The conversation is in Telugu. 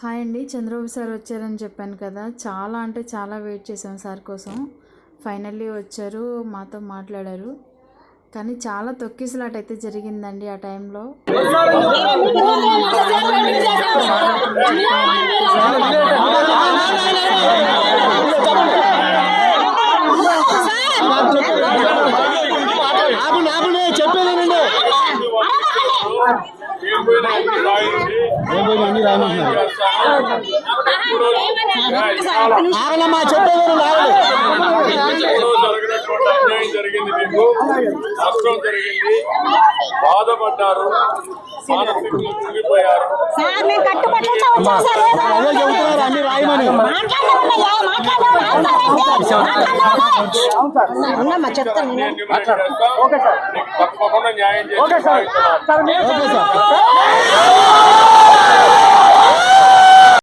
హాయ్ అండి. చంద్రబాబు సార్ వచ్చారని చెప్పాను కదా. చాలా అంటే చాలా వెయిట్ చేశాం సార్ కోసం. ఫైనల్లీ వచ్చారు మాతో మాట్లాడారు. కానీ చాలా తొక్కిసలాట అయితే జరిగిందండి ఆ టైంలో. చెప్పేది అన్ని రాయమంటున్నారు ఆగలమ్మా చెప్పేది వినండి ఆగండి జరిగినటువంటి అన్యాయం జరిగింది మీకు నష్టం జరిగింది బాధపడ్డారు కుంగిపోయారు అదే చెబుతున్నారు? అన్ని రాయమని? తప్పకుండా న్యాయం చేసి ఓకే సార్.